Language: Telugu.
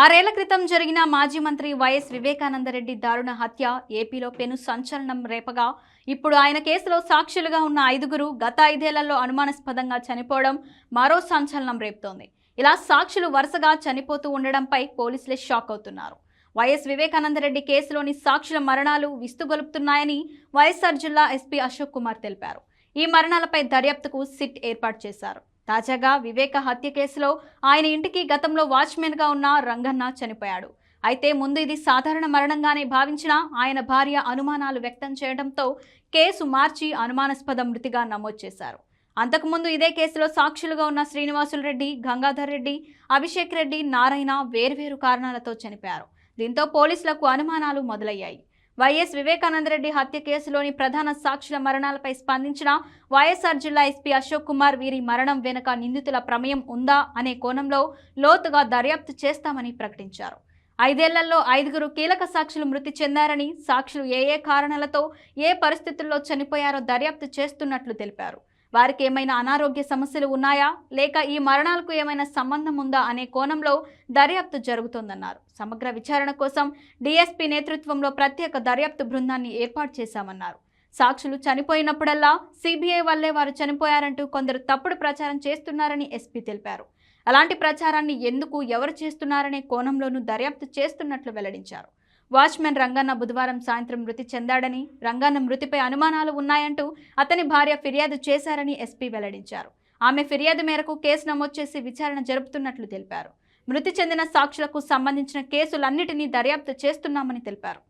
ఆరేళ్ళ క్రితం జరిగిన మాజీ మంత్రి వైఎస్ వివేకానందరెడ్డి దారుణ హత్య ఏపీలో పెను సంచలనం రేపగా. ఇప్పుడు ఆయన కేసులో సాక్షులుగా ఉన్న ఐదుగురు గత ఐదేళ్ళలో అనుమానాస్పదంగా చనిపోవడం మరో సంచలనం రేపుతోంది. ఇలా సాక్షులు వరుసగా చనిపోతూ ఉండడంపై పోలీసులే షాక్ అవుతున్నారు. వైఎస్ వివేకానందరెడ్డి కేసులోని సాక్షుల మరణాలు విస్తుగొలుపుతున్నాయని వైఎస్ఆర్ జిల్లా ఎస్పీ అశోక్ కుమార్ తెలిపారు. ఈ మరణాలపై దర్యాప్తుకు సిట్ ఏర్పాటు చేశారు. తాజాగా వివేక హత్య కేసులో ఆయన ఇంటికి గతంలో వాచ్మెన్గా ఉన్న రంగన్న చనిపోయాడు. అయితే ముందు ఇది సాధారణ మరణంగానే భావించిన ఆయన భార్య అనుమానాలు వ్యక్తం చేయడంతో కేసు మార్చి అనుమానాస్పద మృతిగా నమోదు చేశారు. అంతకుముందు ఇదే కేసులో సాక్షులుగా ఉన్న శ్రీనివాసులు రెడ్డి గంగాధర్ రెడ్డి అభిషేక్ రెడ్డి నారాయణ వేర్వేరు కారణాలతో చనిపోయారు. దీంతో పోలీసులకు అనుమానాలు మొదలయ్యాయి. వైఎస్ వివేకానందరెడ్డి హత్య కేసులోని ప్రధాన సాక్షుల మరణాలపై స్పందించిన వైఎస్ఆర్ జిల్లా ఎస్పీ అశోక్ కుమార్ వీరి మరణం వెనుక నిందితుల ప్రమేయం ఉందా అనే కోణంలో లోతుగా దర్యాప్తు చేస్తామని ప్రకటించారు. ఐదేళ్ళలో ఐదుగురు కీలక సాక్షులు మృతి చెందారని సాక్షులు ఏ ఏ కారణాలతో ఏ పరిస్థితుల్లో చనిపోయారో దర్యాప్తు చేస్తున్నట్లు తెలిపారు. వారికి ఏమైనా అనారోగ్య సమస్యలు ఉన్నాయా? లేక ఈ మరణాలకు ఏమైనా సంబంధం ఉందా అనే కోణంలో దర్యాప్తు జరుగుతోందన్నారు. సమగ్ర విచారణ కోసం డీఎస్పీ నేతృత్వంలో ప్రత్యేక దర్యాప్తు బృందాన్ని ఏర్పాటు చేశామన్నారు. సాక్షులు చనిపోయినప్పుడల్లా సిబిఐ వల్లే వారు చనిపోయారంటూ కొందరు తప్పుడు ప్రచారం చేస్తున్నారని ఎస్పీ తెలిపారు. అలాంటి ప్రచారాన్ని ఎందుకు ఎవరు చేస్తున్నారనే కోణంలోనూ దర్యాప్తు చేస్తున్నట్లు వెల్లడించారు. వాచ్మెన్ రంగన్న బుధవారం సాయంత్రం మృతి చెందాడని రంగన్న మృతిపై అనుమానాలు ఉన్నాయంటూ అతని భార్య ఫిర్యాదు చేశారని ఎస్పీ వెల్లడించారు. ఆమె ఫిర్యాదు మేరకు కేసు నమోదు చేసి విచారణ జరుపుతున్నట్లు తెలిపారు. మృతి చెందిన సాక్షులకు సంబంధించిన కేసులన్నిటినీ దర్యాప్తు చేస్తున్నామని తెలిపారు.